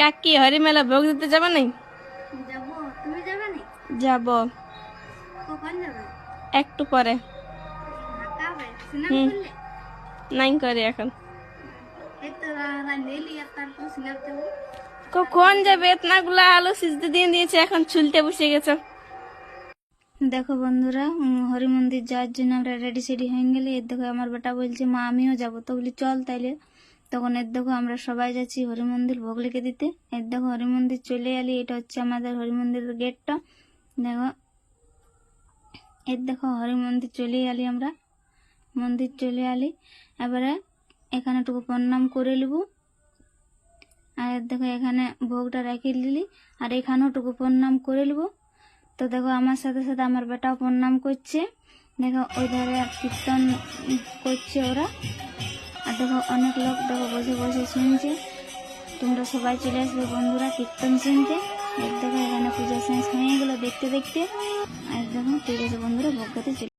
কাকি হরি মেলা ভোগ দিতে যাবে নাই? যাব একটু পরে। নাই করে এখন। কখন যাবে? এতনা গুলা আলু সিজতে দিয়ে দিয়েছে এখন চুলতে বসে গেছে। দেখো বন্ধুরা হরি মন্দির যাওয়ার জন্য আমরা রেডি সেডি হয়ে গেলে এর দেখো আমার বেটা বলছে মা আমিও যাব। তো বলি চল তাইলে। তখন এর দেখো আমরা সবাই যাচ্ছি হরি মন্দির ভোগ লিখে দিতে। এর দেখো হরি মন্দির চলে এলি, এটা হচ্ছে আমাদের হরি মন্দিরের গেটটা দেখো, এর দেখো হরি মন্দির চলে এলি আমরা। মন্দির চলে এলি, এবারে এখানে টুকু প্রণাম করে নিব। আর দেখো এখানে ভোগটা রেখে দিলি, আর এখানেও টুকু প্রণাম করে নিব। তো দেখো আমার সাথে সাথে আমার বেটাও প্রণাম করছে। দেখো ওই ধারে কীর্তন করছে ওরা। দেখো, অনেক লোক দেখো বসে বসে শুনছে। তোমরা সবাই চলে আসবে বন্ধুরা কীর্তন শুনতে। এর দেখো এখানে পূজা শেষ হয়ে গেলো দেখতে দেখতে। আর দেখো, ঠিক আছে বন্ধুরা, ভোগ চলে